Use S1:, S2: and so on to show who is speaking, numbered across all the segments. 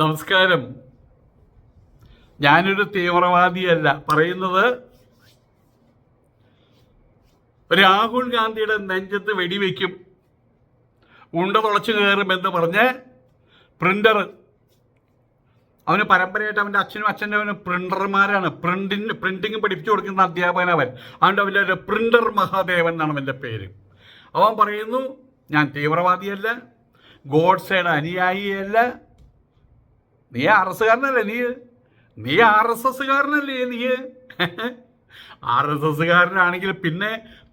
S1: നമസ്കാരം. ഞാനൊരു തീവ്രവാദിയല്ല. പറയുന്നത് രാഹുൽ ഗാന്ധിയുടെ നെഞ്ചത്ത് വെടിവെക്കും ഉണ്ട തുളച്ചു കയറുമെന്ന് പറഞ്ഞ് പ്രിന്റർ അവന് പരമ്പരയായിട്ട് അവന്റെ അച്ഛനും അച്ഛന്റെ അവന് പ്രിന്റർമാരാണ് പ്രിന്റിങ് പ്രിന്റിങ് പഠിപ്പിച്ചു കൊടുക്കുന്ന അധ്യാപകൻ അവൻ. അതുകൊണ്ട് അവന്റെ ഒരു പ്രിന്റർ മഹാദേവൻ എന്നാണ് അവന്റെ പേര്. അവൻ പറയുന്നു ഞാൻ തീവ്രവാദിയല്ല ഗോഡ്സയുടെ അനുയായിയല്ല നീ ആർ എസ് കാരനല്ലേ നീ? നീ ആർ എസ് എസ് കാരനല്ലേ നീ? ആർ എസ് എസ് കാരനാണെങ്കിൽ പിന്നെ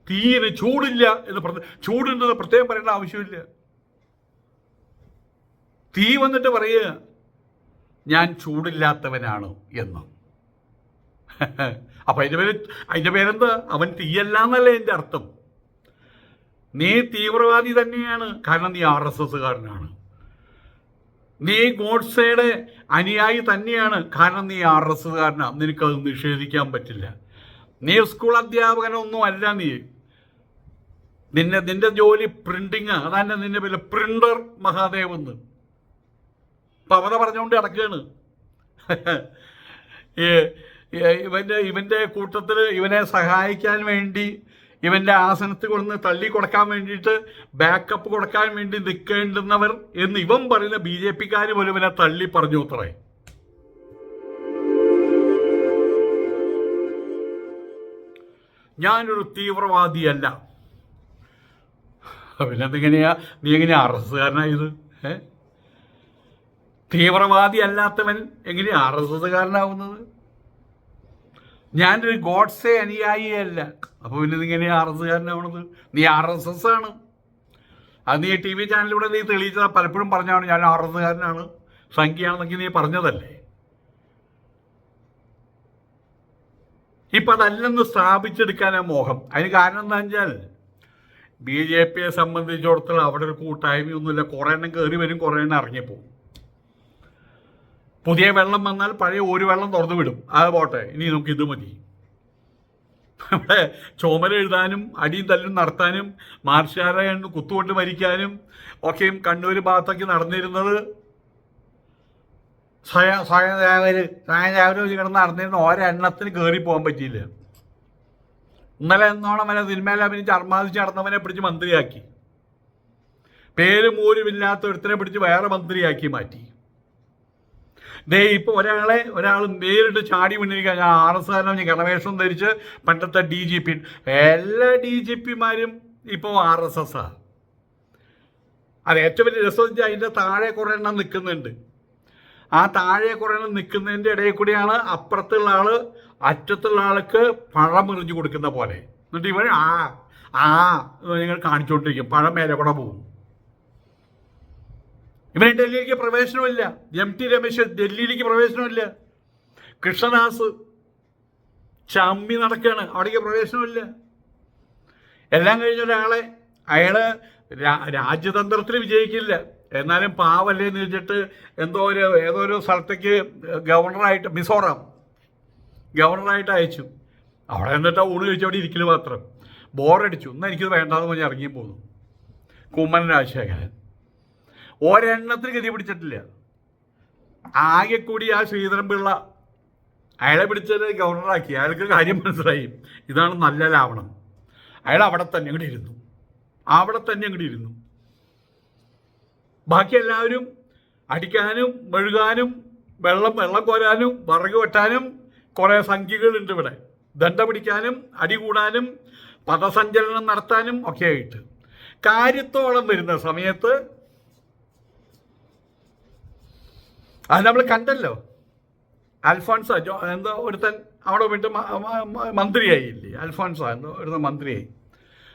S1: തീരെ ചൂടില്ല എന്ന് പറഞ്ഞ ചൂടുണ്ടെന്ന് പ്രത്യേകം പറയേണ്ട ആവശ്യമില്ല. തീ വന്നിട്ട് പറയുക ഞാൻ ചൂടില്ലാത്തവനാണ് എന്ന്. അപ്പൊ അതിന്റെ പേര് അതിന്റെ പേരെന്താ? അവൻ തീയല്ല എന്നല്ലേ എന്റെ അർത്ഥം. നീ തീവ്രവാദി തന്നെയാണ് കാരണം നീ ആർ എസ് എസ്സുകാരനാണ്. നീ ഗോഡ്സയുടെ അനുയായി തന്നെയാണ്. കാരണം നീ ആർ എസ് എസ്സുകാരനാണ് നിനക്കത് നിഷേധിക്കാൻ പറ്റില്ല. നീ സ്കൂൾ അധ്യാപകനൊന്നും അല്ല നീ. നിന്നെ നിന്റെ ജോലി പ്രിന്റിങ് അതന്നെ നിന്റെ പേര് പ്രിന്റർ മഹാദേവ് എന്ന്. പവന പറഞ്ഞുകൊണ്ട് നടക്കുകയാണ്. ഇവന്റെ ഇവന്റെ കൂട്ടത്തിൽ ഇവനെ സഹായിക്കാൻ വേണ്ടി ഇവന്റെ ആസനത്തിൽ കൊണ്ട് തള്ളി കൊടുക്കാൻ വേണ്ടിയിട്ട് ബാക്കപ്പ് കൊടുക്കാൻ വേണ്ടി നിൽക്കേണ്ടുന്നവർ എന്ന് ഇവൻ പറയുന്ന ബി ജെ പിക്കാർ പോലും ഇവനെ തള്ളി പറഞ്ഞു അത്രേ. ഞാനൊരു തീവ്രവാദിയല്ല. പിന്നെന്തെങ്ങനെയാ നീ എങ്ങനെയാ അറസ്റ്റുകാരനായത് ഏ? തീവ്രവാദി അല്ലാത്തവൻ എങ്ങനെയാ അറസ്റ്റുകാരനാവുന്നത് ഞാനൊരു ഗോഡ്സെ അനുയായിയല്ല. അപ്പോൾ പിന്നെ ഇങ്ങനെ ആർ എസ് കാരനാവണത് നീ ആർ എസ് എസ് ആണ്. അത് നീ ടി വി ചാനലിലൂടെ നീ തെളിയിച്ചത്. പലപ്പോഴും പറഞ്ഞാണ് ഞാൻ ആർ എസ് കാരനാണ് സംഖ്യയാണെന്നൊക്കെ നീ പറഞ്ഞതല്ലേ? ഇപ്പം അതല്ലെന്ന് സ്ഥാപിച്ചെടുക്കാനാ മോഹം. അതിന് കാരണം എന്താ വെച്ചാൽ ബി ജെ പിയെ സംബന്ധിച്ചിടത്തോളം അവിടെ ഒരു കൂട്ടായ്മയൊന്നുമില്ല. കുറേ എണ്ണം കയറി വരും കുറേ എണ്ണം ഇറങ്ങിപ്പോവും. പുതിയ വെള്ളം വന്നാൽ പഴയ ഒരു വെള്ളം തുറന്നു വിടും അത് പോട്ടെ. ഇനി നമുക്ക് ഇത് മതി. അവിടെ എഴുതാനും അടിയും തല്ലും നടത്താനും മാർഷാരെ കുത്തുകൊണ്ട് മരിക്കാനും ഒക്കെയും കണ്ണൂർ ഭാഗത്തൊക്കെ നടന്നിരുന്നത് സ്വയം സ്വയം സ്വയം രാവിലെ കിടന്ന് നടന്നിരുന്ന ഒരെണ്ണത്തിന് കയറി പോകാൻ പറ്റിയില്ല. ഇന്നലെ എന്നോണം വരെ സിനിമയിൽ അഭിനയിച്ച് അർമാദിച്ച് നടന്നവനെ പിടിച്ച് മന്ത്രിയാക്കി. പേരും ഊരുമില്ലാത്ത ഒരുത്തനെ പിടിച്ച് വേറെ മന്ത്രിയാക്കി മാറ്റി. ദേ ഇപ്പൊ ഒരാളെ ഒരാൾ നേരിട്ട് ചാടി മുന്നിരിക്കുക ആർ എസ് ഞാൻ ഗണവേഷം ധരിച്ച് പണ്ടത്തെ ഡി ജി പി എല്ലാ ഡി ജി പിമാരും ഇപ്പോൾ ആർ എസ് എസ് ആ. അത് ഏറ്റവും വലിയ രസം അതിന്റെ താഴെ കുറേ എണ്ണം നിൽക്കുന്നുണ്ട്. ആ താഴെ കുറേ എണ്ണം നിൽക്കുന്നതിന്റെ ഇടയിൽ കൂടിയാണ് അപ്പുറത്തുള്ള ആൾ അറ്റത്തുള്ള ആൾക്ക് പഴം എറിഞ്ഞു കൊടുക്കുന്ന പോലെ. എന്നിട്ട് ഇവൻ ആ ആ നിങ്ങൾ കാണിച്ചുകൊണ്ടിരിക്കും പഴം മേലെ കൂടെ പോകും ഇവന് ഡൽഹിയിലേക്ക് പ്രവേശനമില്ല എം ടി രമേശ് ഡൽഹിയിലേക്ക് പ്രവേശനമില്ല കൃഷ്ണദാസ് ചമ്മി നടക്കുകയാണ് അവിടേക്ക് പ്രവേശനമില്ല എല്ലാം കഴിഞ്ഞ ഒരാളെ അയാൾ രാജ്യതന്ത്രത്തിൽ വിജയിക്കില്ല. എന്നാലും പാവല്ലേ എന്ന് വെച്ചിട്ട് എന്തോ ഒരു ഏതോ ഒരു സ്ഥലത്തേക്ക് ഗവർണറായിട്ട് മിസോറാം ഗവർണറായിട്ട് അയച്ചു. അവിടെ എന്നിട്ട് ഊണ് കഴിച്ചു അവിടെ ഇരിക്കൽ മാത്രം. ബോറടിച്ചു. എന്നാൽ എനിക്കത് വേണ്ടാന്ന് പറഞ്ഞ് ഇറങ്ങി പോന്നു. കുമ്മൻ രാജശേഖരൻ. ഒരെണ്ണത്തിന് ഗതി പിടിച്ചിട്ടില്ല. ആകെ കൂടി ആ ശ്രീധരൻപിള്ള അയാളെ പിടിച്ചത് ഗവർണറാക്കി അയാൾക്ക് കാര്യം മനസ്സിലായി. ഇതാണ് നല്ല ലാവണം. അയാൾ അവിടെ തന്നെ അങ്ങോട്ട് ഇരുന്നു. അവിടെ തന്നെ അങ്ങോട്ട് ഇരുന്നു. ബാക്കി എല്ലാവരും അടിക്കാനും മെഴുകാനും വെള്ളം വെള്ളം കോരാനും വിറക് വെട്ടാനും കുറേ സംഖ്യകളുണ്ട് ഇവിടെ. ദണ്ഡ പിടിക്കാനും അടി കൂടാനും പദസഞ്ചലനം നടത്താനും ഒക്കെ ആയിട്ട്. കാര്യത്തോളം വരുന്ന സമയത്ത് അത് നമ്മൾ കണ്ടല്ലോ. അൽഫോൺസ ജോ എന്തോ ഒരുത്തൻ അവിടെ വീണ്ടും മന്ത്രിയായില്ലേ? അൽഫോൺസ എന്തോ ഒരുത്തൻ മന്ത്രിയായി.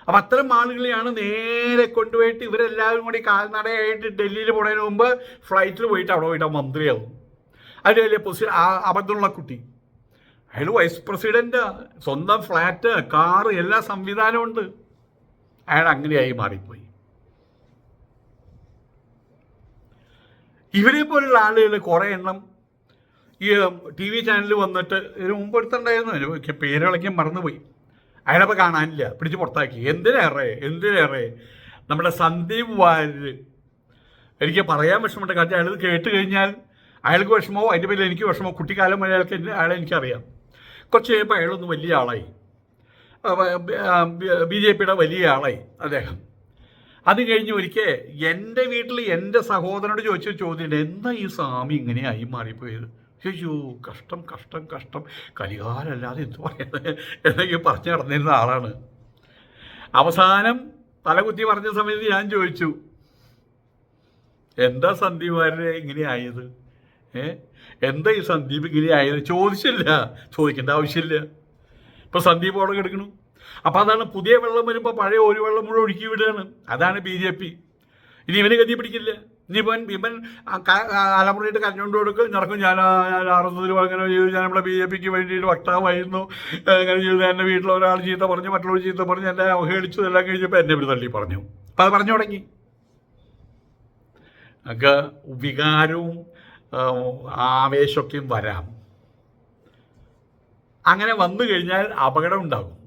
S1: അപ്പം അത്തരം ആളുകളെയാണ് നേരെ കൊണ്ടുപോയിട്ട് ഇവരെല്ലാവരും കൂടി കാൽനടയായിട്ട് ഡൽഹിയിൽ പോണതിന് മുമ്പ് ഫ്ലൈറ്റിൽ പോയിട്ട് അവിടെ പോയിട്ട് മന്ത്രിയാവും. അതിന്റെ വലിയ പൊസിഷൻ അബദ്ധമുള്ള കുട്ടി. അയാൾ വൈസ് പ്രസിഡന്റ് സ്വന്തം ഫ്ലാറ്റ് കാറ് എല്ലാ സംവിധാനമുണ്ട് അയാൾ അങ്ങനെയായി മാറിപ്പോയി. ഇവരെ പോലുള്ള ആളുകൾ കുറേ എണ്ണം ഈ ടി വി ചാനലിൽ വന്നിട്ട് ഇതിന് മുമ്പ് എടുത്തുണ്ടായിരുന്നു പേരുകളൊക്കെ മറന്നുപോയി. അയാളപ്പോൾ കാണാനില്ല. പിടിച്ച് പുറത്താക്കി. എന്തിനേറെ? എന്തിനേറെ? നമ്മുടെ സന്ദീപ് വാര്യർ എനിക്ക് പറയാൻ വിഷമമുണ്ട്. കാരണം അയാൾ കേട്ട് കഴിഞ്ഞാൽ അയാൾക്ക് വിഷമമോ അതിന്റെ പേരിൽ എനിക്ക് വിഷമോ കുട്ടിക്കാലം വരെ അയാൾക്ക് അയാളെ എനിക്കറിയാം. കുറച്ച് കഴിയുമ്പോൾ അയാളൊന്ന് വലിയ ആളായി. ബി ജെ പിയുടെ വലിയ ആളായി അദ്ദേഹം. അത് കഴിഞ്ഞ് ഒരിക്കൽ എന്റെ വീട്ടിൽ എന്റെ സഹോദരനോട് ചോദിച്ച ചോദ്യം എന്താ ഈ സ്വാമി ഇങ്ങനെയായി മാറിപ്പോയത്? അയ്യോ കഷ്ടം കഷ്ടം കഷ്ടം. കരികാലല്ലാതെ എന്ത് പറയുന്നത് എന്നൊക്കെ പറഞ്ഞു നടന്നിരുന്ന ആളാണ്. അവസാനം തലകുത്തി പറഞ്ഞ സമയത്ത് ഞാൻ ചോദിച്ചു എന്താ സന്ദീപ് ഇങ്ങനെ ആയത്? ഏ? എന്താ ഈ സന്ദീപ് ഇങ്ങനെ ആയത്? ചോദിച്ചില്ല. ചോദിക്കേണ്ട ആവശ്യമില്ല. ഇപ്പം സന്ദീപ് അവിടെ കിടക്കണു. അപ്പൊ അതാണ് പുതിയ വെള്ളം വരുമ്പോൾ പഴയ ഒരു വെള്ളം മുഴുവൻ ഒഴുക്കി വിടുകയാണ്. അതാണ് ബി ജെ പി. ഇനി ഇവന് ഗതി പിടിക്കില്ല? ഇനിയിപ്പൻ ഇവൻ അലമുറയിട്ട് കരഞ്ഞുകൊണ്ട് കൊടുക്കും നടക്കും. ഞാൻ ആറുന്നതിൽ അങ്ങനെ ചെയ്തു. ഞാൻ നമ്മുടെ ബി ജെ പിക്ക് വേണ്ടിയിട്ട് വക്താവായിരുന്നു. അങ്ങനെ ചെയ്തു. എന്റെ വീട്ടിൽ ഒരാൾ ചീത്ത പറഞ്ഞു മറ്റുള്ളവർ ചീത്ത പറഞ്ഞു എന്നെ അവഹേളിച്ചു എല്ലാം കഴിഞ്ഞപ്പോൾ എന്നെ ഒരു തള്ളി പറഞ്ഞു. അപ്പം അത് പറഞ്ഞു തുടങ്ങി. ഒക്കെ വികാരവും ആവേശമൊക്കെയും വരാം. അങ്ങനെ വന്നു കഴിഞ്ഞാൽ അപകടം ഉണ്ടാകും.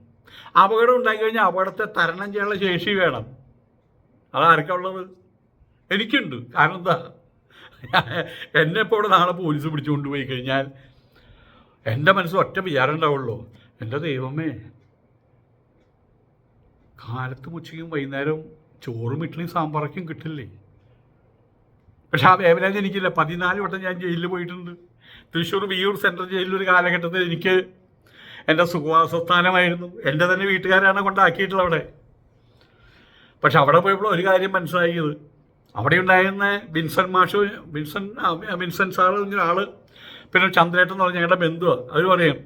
S1: അപകടം ഉണ്ടായി കഴിഞ്ഞാൽ അപകടത്തെ തരണം ചെയ്യാനുള്ള ശേഷി വേണം. അതാർക്കാ ഉള്ളത്? എനിക്കുണ്ട്. കാരണം എന്താ? എന്നെ ഇപ്പോൾ ഇവിടെ നാളെ പോലീസ് പിടിച്ചുകൊണ്ട് പോയി കഴിഞ്ഞാൽ എന്റെ മനസ്സ് ഒറ്റ വിചാരം ഉണ്ടാവുള്ളൂ. എന്റെ ദൈവമേ കാലത്തും ഉച്ചയ്ക്കും വൈകുന്നേരം ചോറും ഇഡ്ഡലിയും സാമ്പാറൊക്കെയും കിട്ടില്ലേ? പക്ഷെ ആ വേവനാജ് എനിക്കില്ല. പതിനാല് വട്ടം ഞാൻ ജയിലിൽ പോയിട്ടുണ്ട്. തൃശ്ശൂർ വിയൂർ സെൻട്രൽ ജയിലിൽ ഒരു കാലഘട്ടത്തിൽ എനിക്ക് എന്റെ സുഖവാസസ്ഥാനമായിരുന്നു. എന്റെ തന്നെ വീട്ടുകാരാണ് കൊണ്ടാക്കിയിട്ടുള്ളത് അവിടെ. പക്ഷെ അവിടെ പോയപ്പോൾ ഒരു കാര്യം മനസ്സിലാക്കിയത് അവിടെ ഉണ്ടായിരുന്ന വിൻസൻ മാഷു വിൻസൻ വിൻസൻ സാറ് ആൾ പിന്നെ ചന്ദ്രേട്ടൻ എന്ന് പറഞ്ഞ ഞങ്ങളുടെ ബന്ധുവാണ് അവർ പറയും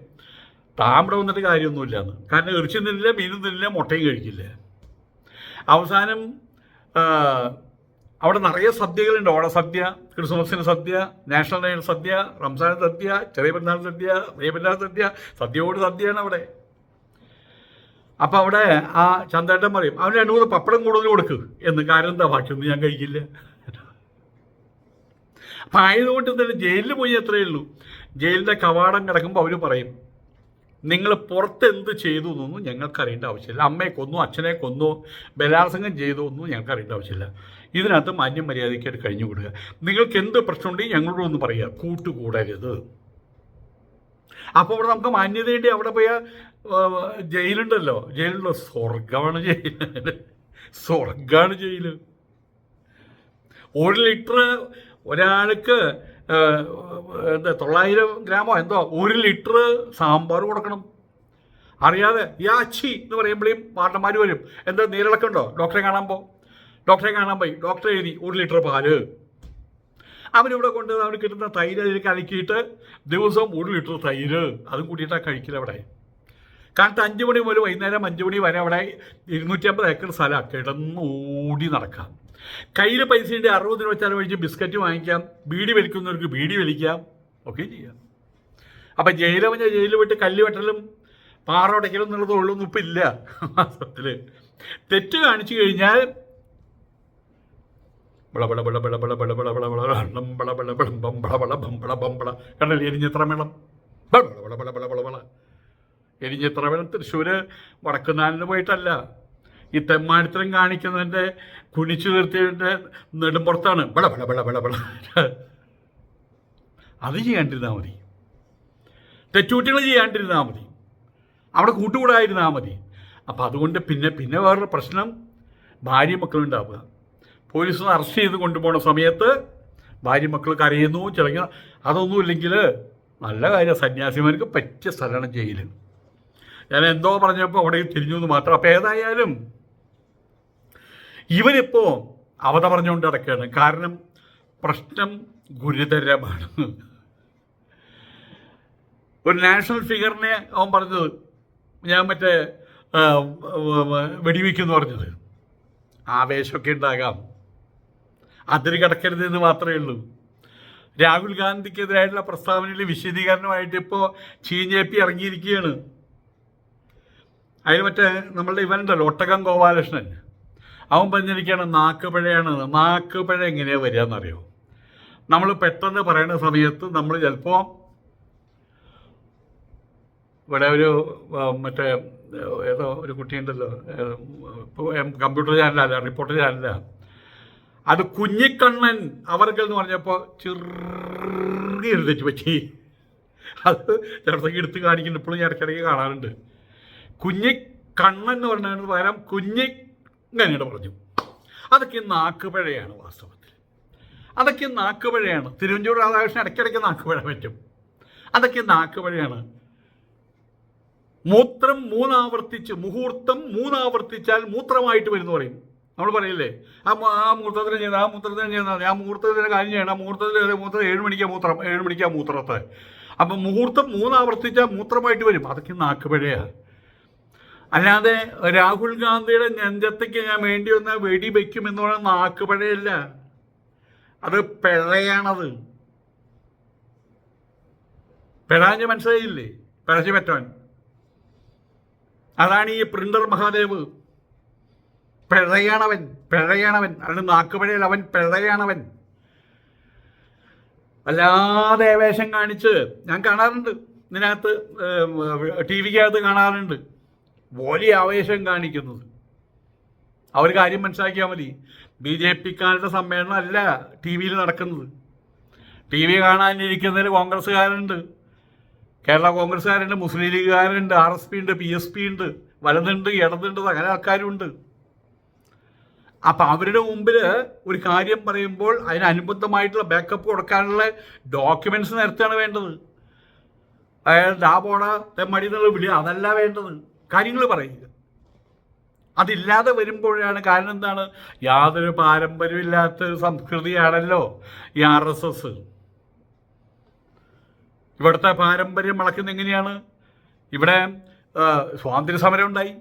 S1: താമ്പടെ വന്നിട്ട് കാര്യമൊന്നുമില്ല എന്ന് കാരണം ഇറച്ചി നിന്നില്ല മീനും നിന്നില്ല മുട്ടയും കഴിക്കില്ല. അവസാനം അവിടെ നിറയെ സദ്യകളുണ്ട്. ഓണസദ്യ ക്രിസ്മസിന് സദ്യ നാഷണൽ ഡേ സദ്യ റംസാൻ സദ്യ ചെറിയ പെരുന്നാൾ സദ്യ വലിയ പെരുന്നാൾ സദ്യ സദ്യയോട് സദ്യയാണ് അവിടെ. അപ്പം അവിടെ ആ ചന്തേട്ടൻ പറയും അവന് രണ്ട് മൂന്ന് പപ്പടം കൂടുതൽ കൊടുക്ക്. എന്ന് കാരണം എന്താ? ബാക്കിയൊന്നും ഞാൻ കഴിക്കില്ല. അപ്പം ആയതുകൊണ്ട് തന്നെ ജയിലിൽ പോയി അത്രയേ ഉള്ളൂ. ജയിലിന്റെ കവാടം കിടക്കുമ്പോൾ അവർ പറയും നിങ്ങൾ പുറത്ത് എന്ത് ചെയ്തു എന്നൊന്നും ഞങ്ങൾക്ക് അറിയേണ്ട ആവശ്യമില്ല. അമ്മയെ കൊന്നു അച്ഛനെ കൊന്നു ബലാത്സംഗം ചെയ്തു എന്നും ഞങ്ങൾക്ക് അറിയേണ്ട ആവശ്യമില്ല. ഇതിനകത്ത് മാന്യം മര്യാദയ്ക്കായിട്ട് കഴിഞ്ഞു കൊടുക്കുക. നിങ്ങൾക്ക് എന്ത് പ്രശ്നമുണ്ടെങ്കിൽ ഞങ്ങളോട് ഒന്ന് പറയുക. കൂട്ടുകൂടരുത്. അപ്പോൾ അവിടെ നമുക്ക് മാന്യതയുണ്ട് അവിടെ പോയ ആ, ജയിലുണ്ടല്ലോ. ജയിലുണ്ടല്ലോ സ്വർഗമാണ് ജയിൽ സ്വർഗമാണ് ജയിൽ. ഒരു ലിറ്റർ ഒരാൾക്ക് എന്താ തൊള്ളായിരം ഗ്രാമോ എന്തോ ഒരു ലിറ്റർ സാമ്പാർ കൊടുക്കണം. അറിയാതെ യാച്ചി എന്ന് പറയുമ്പോഴേയും പാട്ടന്മാർ വരും. എന്താ നീരിളക്കുണ്ടോ? ഡോക്ടറെ കാണാൻ പോ. ഡോക്ടറെ കാണാൻ പോയി. ഡോക്ടർ എഴുതി ഒരു ലിറ്റർ പാൽ. അവനിവിടെ കൊണ്ട് അവന് കിട്ടുന്ന തൈര് അതിൽ കലക്കിയിട്ട് ദിവസവും ഒരു ലിറ്റർ തൈര്. അതും കൂട്ടിയിട്ടാണ് കഴിക്കില്ല അവിടെ. കാലത്ത് അഞ്ച് മണി മുതൽ വൈകുന്നേരം അഞ്ച് മണി വരെ അവിടെ ഇരുന്നൂറ്റമ്പത് ഏക്കർ സ്ഥലം. കിടന്നോടി നടക്കാം. കയ്യിൽ പൈസ ഉണ്ട് അറുപത് രൂപ ചെലവഴിച്ച് ബിസ്ക്കറ്റ് വാങ്ങിക്കാം. ബീഡി വലിക്കുന്നവർക്ക് ബീഡി വലിക്കാം. ഒക്കെ ചെയ്യാം. അപ്പം ജയിലവഞ്ഞ ജയിലിൽ വിട്ട് കല്ല് വെട്ടലും പാറ ഉടയ്ക്കലും എന്നുള്ളത് ഉള്ളൊന്നും ഇപ്പം ഇല്ല തെറ്റ് കാണിച്ചു കഴിഞ്ഞാൽ ബളബള ബളബള ബളബള ബളബള ബളബളം ബളബള വടക്കുന്നാലിന് പോയിട്ടല്ല. ഈ തെമ്മാടിത്തരം കാണിക്കുന്നതിന്റെ കുണിച്ചു നിർത്തിയതിന്റെ നെടുമ്പുറത്താണ്. ബള അത് ചെയ്യാണ്ടിരുന്നാൽ മതി. തെറ്റുകുട്ടികൾ ചെയ്യാണ്ടിരുന്നാൽ മതി. അവിടെ കൂട്ടുകൂടായിരുന്നാൽ മതി. അപ്പം അതുകൊണ്ട് പിന്നെ പിന്നെ വേറൊരു പ്രശ്നം ഭാര്യ മക്കളും ഉണ്ടാവുക. പോലീസ് അറസ്റ്റ് ചെയ്ത് കൊണ്ടുപോകുന്ന സമയത്ത് ഭാര്യ മക്കൾ കരയുന്നു ചിലങ്ങ അതൊന്നുമില്ലെങ്കിൽ നല്ല കാര്യം സന്യാസിമാർക്ക് പറ്റിയ സ്ഥലമാണ് ജയിൽ ഞാൻ എന്തോ പറഞ്ഞപ്പോൾ അവിടെ തിരിഞ്ഞു എന്ന് മാത്രം. അപ്പം ഏതായാലും ഇവനിപ്പോൾ അവത പറഞ്ഞുകൊണ്ട് നടക്കുകയാണ്. കാരണം പ്രശ്നം ഗുരുതരമാണ്. ഒരു നാഷണൽ ഫിഗറിനെ അവൻ പറഞ്ഞത് ഞാൻ മറ്റേ വെടിവെക്കുന്നു പറഞ്ഞത്. ആവേശമൊക്കെ ഉണ്ടാകാം. അതിര് കിടക്കരുത് എന്ന് മാത്രമേ ഉള്ളൂ. രാഹുൽ ഗാന്ധിക്കെതിരായിട്ടുള്ള പ്രസ്താവനയിൽ വിശദീകരണമായിട്ട് ഇപ്പോൾ ചീ ജെ പി ഇറങ്ങിയിരിക്കുകയാണ്. അതിന് മറ്റേ നമ്മളുടെ ഇവനുണ്ടല്ലോ ഒട്ടകം ഗോപാലകൃഷ്ണൻ. അവൻ പറഞ്ഞിരിക്കുകയാണ് നാക്ക് പിഴയാണ്. നാക്ക് പിഴ എങ്ങനെയാണ് വരിക എന്നറിയോ? നമ്മൾ പെട്ടെന്ന് പറയുന്ന സമയത്ത് നമ്മൾ ചിലപ്പോൾ ഇവിടെ ഒരു മറ്റേ ഏതോ ഒരു കുട്ടിയുണ്ടല്ലോ കമ്പ്യൂട്ടർ ചാനലല്ല റിപ്പോർട്ടർ ചാനല. അത് കുഞ്ഞിക്കണ്ണൻ അവർക്ക് എന്ന് പറഞ്ഞപ്പോൾ ഒരു തെറ്റ് പറ്റി. അത് ചിലപ്പോൾ എടുത്ത് കാണിക്കുന്നു ഇപ്പോഴും ഞാൻ ഇടയ്ക്കിടയ്ക്ക് കാണാറുണ്ട്. കുഞ്ഞിക്കണ്ണൻ എന്ന് പറഞ്ഞതിന് പകരം കുഞ്ഞി ഇങ്ങനെ പറഞ്ഞു. അതൊക്കെ നാക്കുപഴയാണ് വാസ്തവത്തിൽ. അതൊക്കെ നാക്കുപഴയാണ്. തിരുവഞ്ചൂർ രാധാകൃഷ്ണൻ ഇടയ്ക്കിടയ്ക്ക് നാക്കുപഴ പറ്റും. അതൊക്കെ നാക്കുപഴയാണ്. മൂത്രം മൂന്നാവർത്തിച്ച് മുഹൂർത്തം മൂന്നാവർത്തിച്ചാൽ മൂത്രമായിട്ട് വരുന്നു പറയും. നമ്മൾ പറയില്ലേ? ആ ആ മൂത്രത്തിന് ചെയ്യുന്ന ആ മൂത്രത്തിന് ചെയ്യുന്ന ആ മുഹൂർത്തത്തിന്റെ കാര്യം ചെയ്യണം. ആ മുഹൂർത്തത്തിൽ മൂത്രം ഏഴ് മണിക്കാ മൂത്രം. ഏഴ് മണിക്കാ മൂത്രത്തെ. അപ്പം മുഹൂർത്തം മൂന്നാവർത്തിച്ചാൽ മൂത്രമായിട്ട് വരും. അതൊക്കെ നാക്കുപഴയാണ് അല്ലാതെ രാഹുൽ ഗാന്ധിയുടെ നെഞ്ചത്തേക്ക് ഞാൻ വേണ്ടി വന്ന വെടി വെക്കും എന്ന് പറയുന്ന നാക്കുപഴയല്ല. അത് പിഴയാണത് പിഴാഞ്ഞ് മനസ്സിലായില്ലേ? പിഴച്ചു പറ്റാൻ അതാണ് ഈ പ്രിന്റർ മഹാദേവ്. പിഴയാണവൻ പിഴയാണവൻ. അവന് നാക്കുപഴയിൽ അവൻ പിഴയാണവൻ. വല്ലാതെ വേഷം കാണിച്ച് ഞാൻ കാണാറുണ്ട്. ഇതിനകത്ത് ടി വിക്കകത്ത് കാണാറുണ്ട്. വലിയ ആവേശം കാണിക്കുന്നത്. അവർ കാര്യം മനസ്സിലാക്കിയാൽ മതി. ബി ജെ പിക്കാരുടെ സമ്മേളനം അല്ല ടി വിയിൽ നടക്കുന്നത്. ടി വി കാണാനിരിക്കുന്നതിൽ കോൺഗ്രസ്സുകാരുണ്ട്. കേരള കോൺഗ്രസ്സുകാരുണ്ട് മുസ്ലിം ലീഗുകാരുണ്ട് ആർ എസ് പി ഉണ്ട് പി എസ് പി ഉണ്ട് വലതുണ്ട് ഇടതുണ്ട് അങ്ങനെ ആൾക്കാരുണ്ട്. അപ്പം അവരുടെ മുമ്പിൽ ഒരു കാര്യം പറയുമ്പോൾ അതിനനുബന്ധമായിട്ടുള്ള ബാക്കപ്പ് കൊടുക്കാനുള്ള ഡോക്യുമെന്റ്സ് നേരത്തെയാണ് വേണ്ടത്. അയാൾ പോണ തെമ്മടി എന്നുള്ള വിളി അതല്ല വേണ്ടത്. കാര്യങ്ങൾ പറയുക. അതില്ലാതെ വരുമ്പോഴാണ് കാരണം എന്താണ്? യാതൊരു പാരമ്പര്യമില്ലാത്ത ഒരു സംസ്കൃതിയാണല്ലോ ഈ ആർ എസ് എസ് ഇവിടുത്തെ പാരമ്പര്യം വളക്കുന്നത് എങ്ങനെയാണ്? ഇവിടെ ആ, സ്വാതന്ത്ര്യ സമരം ഉണ്ടായി.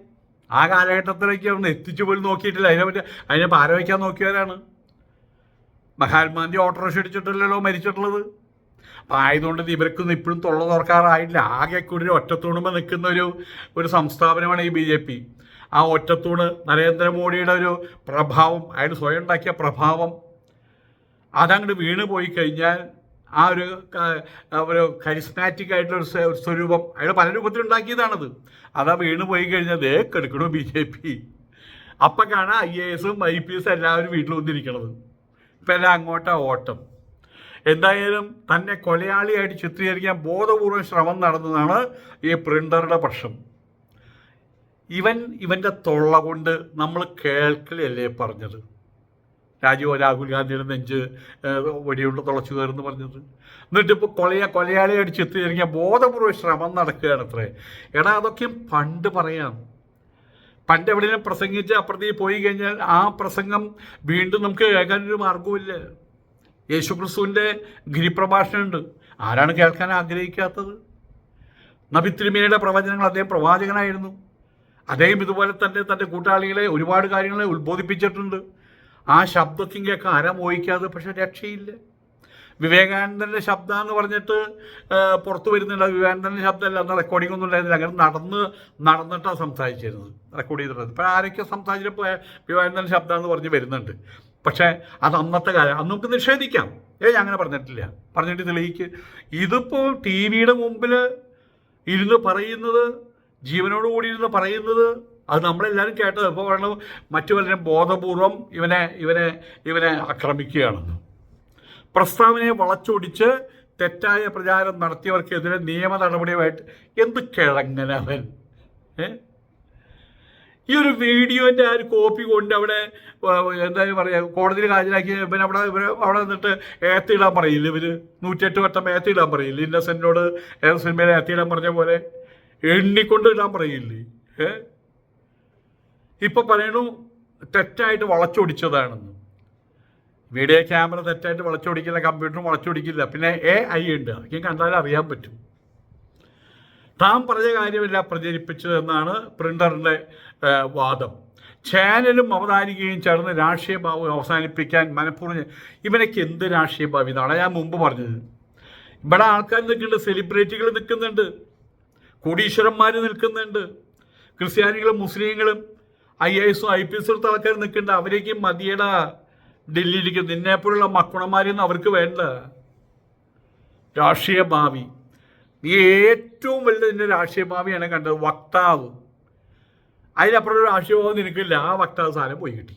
S1: ആ കാലഘട്ടത്തിലേക്ക് അവൻ എത്തിച്ചു പോലും നോക്കിയിട്ടില്ല. അതിനെ പറ്റി അതിനെ പാര വയ്ക്കാൻ നോക്കിയവരാണ് മഹാത്മാഗാന്ധി ഓട്ടോറിക്ഷ അടിച്ചിട്ടില്ലല്ലോ മരിച്ചിട്ടുള്ളത്. അപ്പം ആയതുകൊണ്ട് ഇവർക്കൊന്നും ഇപ്പോഴും തൊള്ള തുറക്കാറായിട്ടില്ല ആകെ കൂടി ഒറ്റത്തൂണുമ്പോൾ നിൽക്കുന്ന ഒരു ഒരു സംസ്ഥാപനമാണ് ഈ ബി ജെ പി. ആ ഒറ്റത്തൂണ് നരേന്ദ്രമോദിയുടെ ഒരു പ്രഭാവം അയാൾ സ്വയം ഉണ്ടാക്കിയ പ്രഭാവം അതങ്ങോട്ട് വീണ് പോയി കഴിഞ്ഞാൽ ആ ഒരു ഒരു കരിസ്മാറ്റിക് ആയിട്ടുള്ള ഒരു സ്വരൂപം അയാൾ പല രൂപത്തിൽ ഉണ്ടാക്കിയതാണത് അതാ വീണ് പോയി കഴിഞ്ഞാൽ ദേ കെടുക്കണു ബി ജെ പി അപ്പം ഐ എ എസും ഐ പി എസും എല്ലാവരും വീട്ടിൽ വന്നിരിക്കണത്. ഇപ്പം എല്ലാം അങ്ങോട്ടാ ഓട്ടം. എന്തായാലും തന്നെ കൊലയാളിയായിട്ട് ചിത്രീകരിക്കാൻ ബോധപൂർവം ശ്രമം നടന്നതാണ് ഈ പ്രിന്ററുടെ പക്ഷം. ഇവൻ ഇവന്റെ തൊള്ള കൊണ്ട് നമ്മൾ കേൾക്കലല്ലേ പറഞ്ഞത്. രാജീവ് രാഹുൽ ഗാന്ധിയുടെ നെഞ്ച് വെടിയുണ്ട് തുളച്ചു കയറുന്നു പറഞ്ഞത് എന്നിട്ട് ഇപ്പോൾ കൊലയ എത്തി ചിത്രീകരിക്കാൻ ബോധപൂർവ ശ്രമം നടക്കുകയാണ് അത്രേ. എടാ അതൊക്കെ പണ്ട് പറയാം. പണ്ട് എവിടെയെങ്കിലും പ്രസംഗിച്ച് അപ്പുറത്തേക്ക് പോയി കഴിഞ്ഞാൽ ആ പ്രസംഗം വീണ്ടും നമുക്ക് കേൾക്കാനൊരു മാർഗവുമില്ല യേശു ക്രിസ്തുവിന്റെ ഗിരിപ്രഭാഷണമുണ്ട്. ആരാണ് കേൾക്കാൻ ആഗ്രഹിക്കാത്തത്? നബി പ്രവചനങ്ങൾ അദ്ദേഹം പ്രവാചകനായിരുന്നു. അദ്ദേഹം ഇതുപോലെ തന്നെ തന്റെ കൂട്ടാളികളെ ഒരുപാട് കാര്യങ്ങളെ ഉത്ബോധിപ്പിച്ചിട്ടുണ്ട്. ആ ശബ്ദത്തിൽ കേൾക്കാൻ മോഹിക്കാതെ പക്ഷെ രക്ഷയില്ല. വിവേകാനന്ദന്റെ ശബ്ദം എന്ന് പറഞ്ഞിട്ട് പുറത്തു വരുന്നില്ല. വിവേകാനന്ദന്റെ ശബ്ദമല്ല അന്ന് റെക്കോർഡിംഗ് ഒന്നും ഉണ്ടായിരുന്നില്ല. അങ്ങനെ നടന്ന് നടന്നിട്ടാണ് സംസാരിച്ചിരുന്നത്. റെക്കോർഡ് ചെയ്തിട്ടുണ്ട് ഇപ്പോൾ ആരൊക്കെ സംസാരിച്ചപ്പോൾ വിവേകാനന്ദന്റെ ശബ്ദം എന്ന് പറഞ്ഞ് വരുന്നുണ്ട്. പക്ഷേ അത് അന്നത്തെ കാലം. അന്ന് നമുക്ക് നിഷേധിക്കാം. ഏ ഞാൻ അങ്ങനെ പറഞ്ഞിട്ടില്ല. പറഞ്ഞിട്ട് തെളിയിക്ക്. ഇതിപ്പോൾ ടി വിയുടെ മുമ്പിൽ ഇരുന്ന് പറയുന്നത് ജീവനോടുകൂടി ഇരുന്ന് പറയുന്നത് അത് നമ്മളെല്ലാവരും കേട്ടത്. ഇപ്പോൾ പറയണത് മറ്റു പലരും ബോധപൂർവം ഇവനെ ഇവനെ ഇവനെ ആക്രമിക്കുകയാണെന്ന്. പ്രസ്താവനയെ വളച്ചൊടിച്ച് തെറ്റായ പ്രചാരം നടത്തിയവർക്കെതിരെ നിയമ നടപടിയുമായിട്ട് എന്ത് കിഴങ്ങനവൻ അവൻ? ഈ ഒരു വീഡിയോന്റെ ആ ഒരു കോപ്പി കൊണ്ട് അവിടെ എന്താ പറയുക കോടതിയിൽ ഹാജരാക്കി പിന്നെ അവിടെ ഇവർ അവിടെ നിന്നിട്ട് ഏത്തിടാൻ പറയില്ല ഇവർ നൂറ്റെട്ട് വട്ടം ഏത്തിടാൻ പറയില്ല? ഇന്നസെന്റിനോട് സിനിമയിൽ ഏത്തിടാൻ പറഞ്ഞ പോലെ? എണ്ണിക്കൊണ്ട് ഇടാൻ പറയില്ലേ? ഏ? ഇപ്പൊ പറയണു തെറ്റായിട്ട് വളച്ചൊടിച്ചതാണെന്ന്. വീഡിയോ ക്യാമറ തെറ്റായിട്ട് വളച്ചൊടിക്കില്ല കമ്പ്യൂട്ടറും വളച്ചൊടിക്കില്ല. പിന്നെ എ ഐ ഉണ്ട് അതൊക്കെ കണ്ടാൽ അറിയാൻ പറ്റും. താൻ പറഞ്ഞ കാര്യമില്ല പ്രചരിപ്പിച്ചതെന്നാണ് എന്നാണ് പ്രിന്ററിന്റെ വാദം. ചാനലും അവതാരികയും ചേർന്ന് രാഷ്ട്രീയ ഭാവം അവസാനിപ്പിക്കാൻ മനഃപൂർവം ഇവനൊക്കെ എന്ത് രാഷ്ട്രീയ ഭാവി ഞാൻ മുമ്പ് പറഞ്ഞത്. ഇവിടെ ആൾക്കാർ നിൽക്കുന്നുണ്ട് സെലിബ്രിറ്റികൾ നിൽക്കുന്നുണ്ട് കോടീശ്വരന്മാർ നിൽക്കുന്നുണ്ട് ക്രിസ്ത്യാനികളും മുസ്ലിങ്ങളും ഐ എ എസും ഐ പി എസും എടുത്ത ആൾക്കാർ നിൽക്കുന്നുണ്ട് അവരേക്ക് മതിയടാ. ഡൽഹിയിലേക്ക് നിന്നെപ്പോലുള്ള മക്കുണന്മാരെയൊന്നും അവർക്ക് വേണ്ട. രാഷ്ട്രീയ ഭാവി. നീ ഏറ്റവും വലുത് നിന്റെ രാഷ്ട്രീയ ഭാവിയാണ് കണ്ടത്. വക്താവ്. അതിനപ്പുറം ഒരു രാഷ്ട്രീയ ഭാവം നിനക്കില്ല. ആ വക്താവ് സാധനം പോയി കിട്ടി.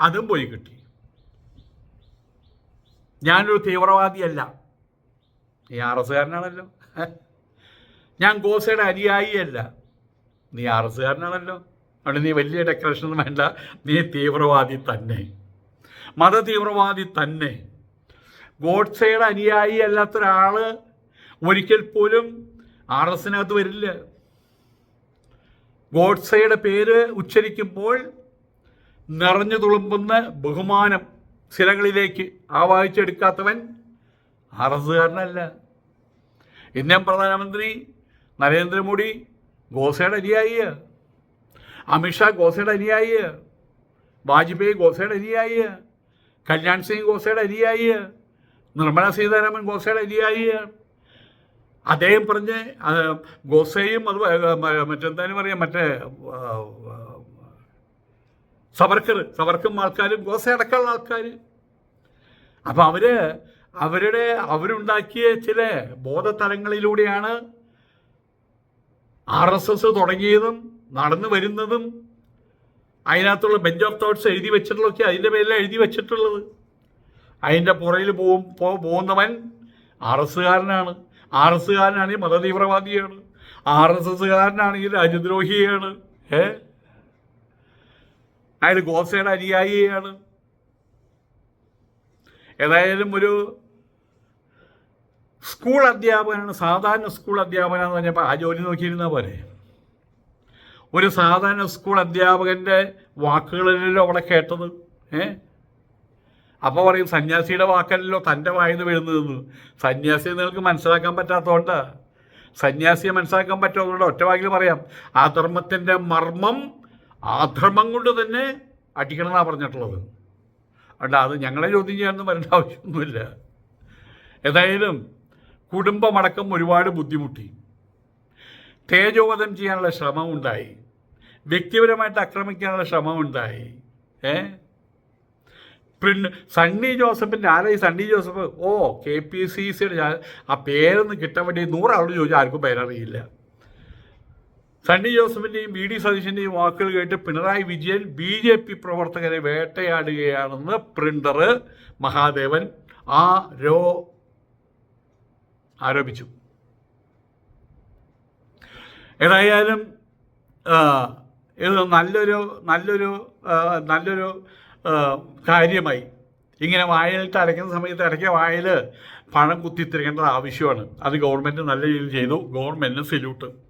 S1: അതും പോയി കിട്ടി. ഞാനൊരു തീവ്രവാദിയല്ല. നീ ആർ എസ്സുകാരനാണല്ലോ. ഞാൻ ഗോസയുടെ അനുയായിയല്ല. നീ ആർ എസ്സുകാരനാണല്ലോ. അവിടെ നീ വലിയ ഡെക്കറേഷൻ ഒന്നും വേണ്ട. നീ തീവ്രവാദി തന്നെ. മത തീവ്രവാദി തന്നെ ഗോഡ്സയുടെ അനുയായി അല്ലാത്ത ഒരാൾ ഒരിക്കൽ പോലും ആർ എസിനകത്ത് വരില്ല. ഗോഡ്സയുടെ പേര് ഉച്ചരിക്കുമ്പോൾ നിറഞ്ഞു തുളുമ്പുന്ന ബഹുമാനം സിരകളിലേക്ക് ആവാഹിച്ചെടുക്കാത്തവൻ ആർ എസുകാരനല്ല. ഇന്ത്യൻ പ്രധാനമന്ത്രി നരേന്ദ്രമോദി ഗോസയുടെ അനുയായിയ. അമിത്ഷാ ഗോസയുടെ അരിയായി വാജ്പേയി ഗോസയുടെ അരിയായി കല്യാൺ സിംഗ് ഗോസയുടെ അരിയായി നിർമ്മല സീതാരാമൻ ഗോസയുടെ അരിയായി അദ്ദേഹം പറഞ്ഞ് ഗോസയും അത് മറ്റെന്തായാലും പറയാം മറ്റേ സവർക്കർ സവർക്കും ആൾക്കാരും ഗോസ അടക്കമുള്ള ആൾക്കാർ അപ്പം അവർ അവരുടെ അവരുണ്ടാക്കിയ ചില ബോധതലങ്ങളിലൂടെയാണ് ആർ എസ് എസ് തുടങ്ങിയതും നടന്നു വരുന്നതും അതിനകത്തുള്ള ബെഞ്ച് ഓഫ് തോട്ട്സ് എഴുതി വെച്ചിട്ടുള്ളതൊക്കെ അതിന്റെ പേരിലാണ് എഴുതി വെച്ചിട്ടുള്ളത്. അതിന്റെ പുറയിൽ പോകും പോകുന്നവൻ ആർ എസ്സുകാരനാണ്. ആർ എസ്സുകാരനാണെങ്കിൽ മതതീവ്രവാദിയാണ്. ആർ എസ് എസ്സുകാരനാണെങ്കിൽ രാജ്യദ്രോഹിയാണ്. ഏ? അയാൾ ഗോസയുടെ അനുയായിയാണ്. ഏതായാലും ഒരു സ്കൂൾ അധ്യാപകനാണ് സാധാരണ സ്കൂൾ അധ്യാപകനാണെന്ന് പറഞ്ഞപ്പോൾ ആ ജോലി നോക്കിയിരുന്ന പോലെ ഒരു സാധാരണ സ്കൂൾ അധ്യാപകന്റെ വാക്കുകളിലല്ലോ അവിടെ കേട്ടത്? ഏ? അപ്പോൾ പറയും സന്യാസിയുടെ വാക്കല്ലല്ലോ തന്റെ വായന്ന് വീഴുന്നതെന്ന്. സന്യാസിയെ നിങ്ങൾക്ക് മനസ്സിലാക്കാൻ പറ്റാത്തതുകൊണ്ടാണ് സന്യാസിയെ മനസ്സിലാക്കാൻ പറ്റാത്തതുകൊണ്ട് ഒറ്റ വാക്കിൽ പറയാം. ആ ധർമ്മത്തിന്റെ മർമ്മം ആ ധർമ്മം കൊണ്ട് തന്നെ അടിക്കണമെന്നാണ് പറഞ്ഞിട്ടുള്ളത്. അതുകൊണ്ട് അത് ഞങ്ങളെ ചോദ്യം ചെയ്യാനൊന്നും വരേണ്ട ആവശ്യമൊന്നുമില്ല. ഏതായാലും കുടുംബമടക്കം ഒരുപാട് ബുദ്ധിമുട്ടി. തേജോവധം ചെയ്യാനുള്ള ശ്രമം ഉണ്ടായി വ്യക്തിപരമായിട്ട് ആക്രമിക്കാനുള്ള ശ്രമമുണ്ടായി. ഏ? പിന്നെ സണ്ണി ജോസഫിന്റെ ആരാ ഈ സണ്ണി ജോസഫ്? ഓ കെ പി സി സിയുടെ ആ പേരൊന്ന് കിട്ടാൻ വേണ്ടി നൂറാളോട് ചോദിച്ചാൽ ആർക്കും പേരറിയില്ല. സണ്ണി ജോസഫിന്റെയും ബി ഡി സതീശന്റെയും വാക്കുകൾ കേട്ട് Pinarayi Vijayan B J P പ്രവർത്തകരെ വേട്ടയാടുകയാണെന്ന് പ്രിന്റർ മഹാദേവൻ ആ രോ ആരോപിച്ചു. ഏതായാലും ഇത് നല്ലൊരു നല്ലൊരു നല്ലൊരു കാര്യമായി. ഇങ്ങനെ വായിലിട്ട് അടയ്ക്കുന്ന സമയത്ത് അടയ്ക്കിയ വായിൽ പണം കുത്തിത്തിരിക്കേണ്ടത് ആവശ്യമാണ്. അത് ഗവൺമെന്റ് നല്ല രീതിയിൽ ചെയ്തു. ഗവൺമെന്റിന് സല്യൂട്ട്